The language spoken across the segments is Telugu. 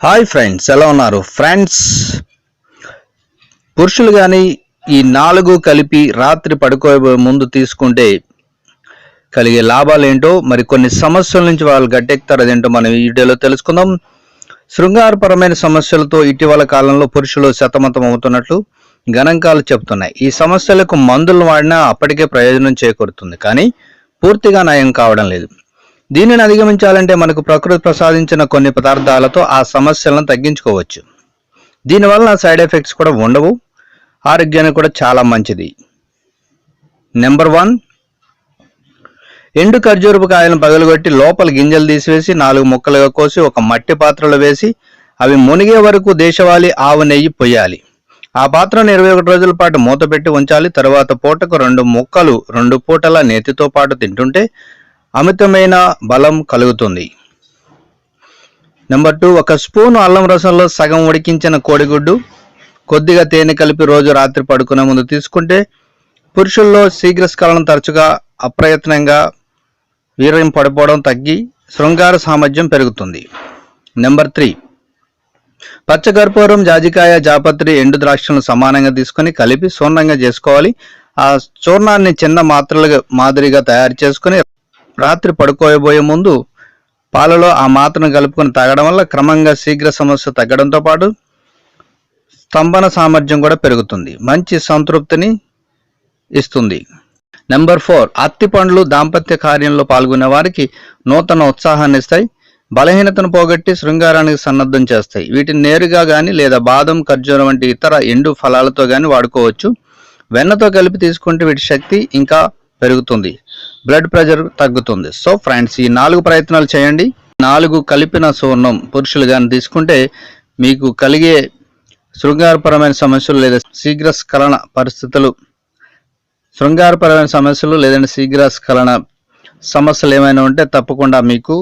హాయ్ ఫ్రెండ్స్ ఎలా ఉన్నారు? ఫ్రెండ్స్ పురుషులు కానీ ఈ నాలుగు కలిపి రాత్రి పడుకోబోయే ముందు తీసుకుంటే కలిగే లాభాలు ఏంటో మరి కొన్ని సమస్యల నుంచి వాళ్ళు గట్టెక్కుతారు అదేంటో మనం ఈ వీడియోలో తెలుసుకుందాం. శృంగారపరమైన సమస్యలతో ఇటీవల కాలంలో పురుషులు సతమతం అవుతున్నట్లు గణాంకాలు చెబుతున్నాయి ఈ సమస్యలకు మందులు వాడినా అప్పటికే ప్రయోజనం చేకూరుతుంది. కానీ పూర్తిగా నయం కావడం లేదు. దీనిని అధిగమించాలంటే మనకు ప్రకృతి ప్రసాదించిన కొన్ని పదార్థాలతో ఆ సమస్యలను తగ్గించుకోవచ్చు. దీనివల్ల సైడ్ ఎఫెక్ట్స్ కూడా ఉండవు. ఆరోగ్యానికి కూడా చాలా మంచిది. నెంబర్ వన్ ఎండు ఖర్జూరపు కాయలను పగలగొట్టి లోపల గింజలు తీసివేసి నాలుగు ముక్కలుగా కోసి ఒక మట్టి పాత్రలో వేసి అవి మునిగే వరకు దేశవాళీ ఆవు నెయ్యి పొయ్యాలి. ఆ పాత్రను ఇరవై ఒకటి రోజుల పాటు మూత పెట్టి ఉంచాలి. తర్వాత పూటకు రెండు ముక్కలు రెండు పూటల నేతితో పాటు తింటుంటే అమితమైన బలం కలుగుతుంది. నెంబర్ టూ ఒక స్పూన్ అల్లం రసంలో సగం ఉడికించిన కోడిగుడ్డు కొద్దిగా తేనె కలిపి రోజు రాత్రి పడుకునే ముందు తీసుకుంటే పురుషుల్లో శీఘ్రస్ఖలనం తరచుగా అప్రయత్నంగా వీర్యం పడిపోవడం తగ్గి శృంగార సామర్థ్యం పెరుగుతుంది. నెంబర్ త్రీ పచ్చకర్పూరం జాజికాయ జాపత్రి ఎండు ద్రాక్షలను సమానంగా తీసుకొని కలిపి సూర్ణంగా చేసుకోవాలి. ఆ చూర్ణాన్ని చిన్న మాత్రలుగా మాదిరిగా తయారు చేసుకుని రాత్రి పడుకోబోయే ముందు పాలలో ఆ మాత్రను కలుపుకొని తాగడం వల్ల క్రమంగా శీఘ్ర సమస్య తగ్గడంతో పాటు స్తంభన సామర్థ్యం కూడా పెరుగుతుంది. మంచి సంతృప్తిని ఇస్తుంది. నెంబర్ ఫోర్ అత్తి పండ్లు దాంపత్య కార్యంలో పాల్గొనే వారికి నూతన ఉత్సాహాన్ని ఇస్తాయి. బలహీనతను పోగొట్టి శృంగారానికి సన్నద్ధం చేస్తాయి. వీటిని నేరుగా కానీ లేదా బాదం ఖర్జూరం వంటి ఇతర ఎండు ఫలాలతో కానీ వాడుకోవచ్చు. వెన్నతో కలిపి తీసుకుంటే వీటి శక్తి ఇంకా పెరుగుతుంది. బ్లడ్ ప్రెషర్ తగ్గుతుంది. సో ఫ్రెండ్స్ ఈ నాలుగు ప్రయత్నాలు చేయండి. నాలుగు కలిపిన సువర్ణం పురుషులు కానీ తీసుకుంటే మీకు కలిగే శృంగారపరమైన సమస్యలు లేదా శీఘ్ర స్ఖలన పరిస్థితులు శృంగారపరమైన సమస్యలు లేదంటే శీఘ్ర స్ఖలన సమస్యలు ఏమైనా ఉంటే తప్పకుండా మీకు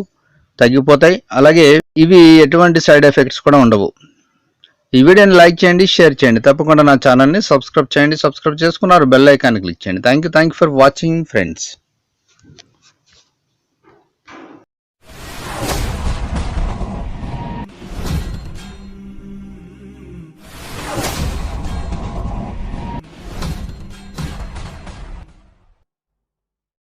తగ్గిపోతాయి. అలాగే ఇవి ఎటువంటి సైడ్ ఎఫెక్ట్స్ కూడా ఉండవు. ఈ వీడియోని లైక్ చేయండి షేర్ చేయండి. తప్పకుండా నా ఛానల్ని సబ్స్క్రైబ్ చేయండి. సబ్స్క్రైబ్ చేసుకున్నారు బెల్ ఐకాన్ క్లిక్ చేయండి. Thank you thank for watching friends.